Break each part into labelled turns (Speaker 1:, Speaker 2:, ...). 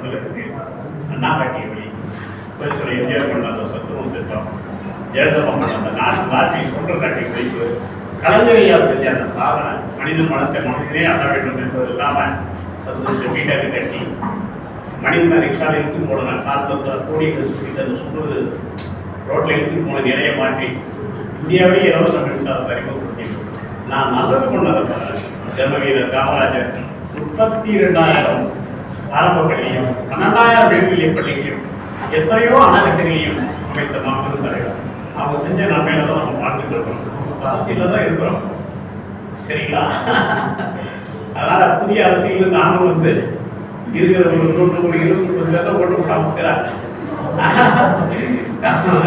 Speaker 1: படத்தில் அண்ணா காட்டிய வழி கொஞ்சம் எம்ஜிஆர் பண்ண அந்த சத்துவம் திட்டம் ஜெயலலிதா பண்ண அந்த நாட்டு நாட்டை சுற்று காட்டி வைப்பு கலைஞரையா செஞ்ச அந்த சாதனை மனித மனத்தை மனிதனே அட வேண்டும் என்பது இல்லாமல் அது வீட்டாக கட்டி மனிதனை ரிக்ஷாவில் இழுத்து போடுங்க காலத்தில் கோடிகளை சுற்றிட்டு அந்த சுற்று ரோட்டில் இழுத்து போன நிலையை மாற்றி இந்தியாவிலேயே இலவச மின்சாரத்தை அறிமுகப்படுத்தி நான் நல்லது கொண்டதை பாருங்க ஜெர்ம வீரர் காமராஜர் முப்பத்தி ரெண்டாயிரம் ஆரம்ப பள்ளியும் பன்னெண்டாயிரம் மேல்நிலை பள்ளிகளையும் எத்தனையோ அணக்கட்டுகளையும் அமைத்த மாபெரும் தலைவர். அவங்க செஞ்ச நன்மையில தான் நம்ம வாழ்ந்துட்டு இருக்கோம். அரசியலில் தான் இருக்கிறோம். சரிங்களா? அதனால புதிய அரசியல் நானும் வந்து இருக்கிற ஒரு நூற்று கோடி இருபத்தி முப்பது பேர்த்த போட்டு விடாமக்கிறாங்க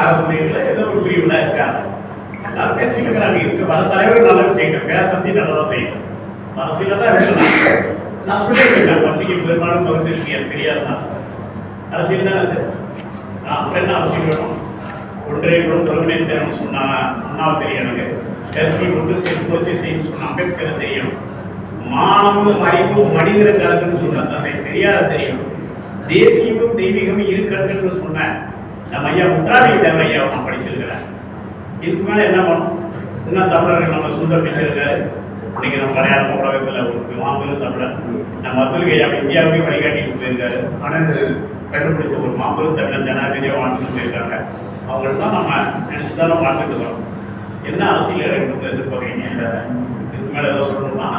Speaker 1: அரசியல ஏதோ ஒரு பிரிவுல இருக்காங்க. எல்லாரும் கட்சியில் இருக்கிறாங்க. இருக்கு பல தலைவர்கள் நல்லது செய்யணும் பேசத்தி நல்லதா செய்யணும் அரசியல தான் இருக்கணும். நான் சொல்லியிருக்கேன் பத்திரிகை பெரும்பாலும் பகிர்ந்திருக்கேன் பெரியார் தெரியாதுதான். அரசியல் தான் அது? நான் அப்புறம் என்ன அரசியல் வேணும்? ஒன்றே குலம் தொழுவினை தேர்வு சொன்னாங்க அண்ணாவை தெரியும் எனக்கு. கருத்தி கொண்டு சேர்த்து வச்சு செய்யணும் சொன்ன அம்பேத்கரை தெரியும். மானமும் அறிவும் மனிதர கலக்குன்னு சொன்ன தந்தை தெரியாத தெரியும். தேசியமும் தெய்வீகமும் இரு கண்கள்னு சொன்னேன் நம்ம ஐயா முத்ராமி தேவர ஐயா நான் படிச்சிருக்கிறேன் இதுக்கு மேலே என்ன பண்ணும் இன்னும் தமிழர்கள் நம்ம சுந்தர் பிச்சிருக்காரு இன்னைக்கு நம்ம மலையாள உலகத்தில் ஒரு மாபெரும் தமிழர். நம்ம அப்துல் ஐயா இந்தியாவுக்கே வழிகாட்டிட்டு போயிருக்காரு. ஆனால் கண்டுபிடிச்ச ஒரு மாபெரும் தமிழர் ஜனாதிபதியாக வாழ்ந்துட்டு போயிருக்காங்க அவங்கள தான் நம்ம நினச்சி தானே வாழ்ந்துட்டு வரோம். என்ன அரசியல் எதிர்பார்க்குறீங்க? இதுக்கு மேலே ஏதோ சொல்லணுமா?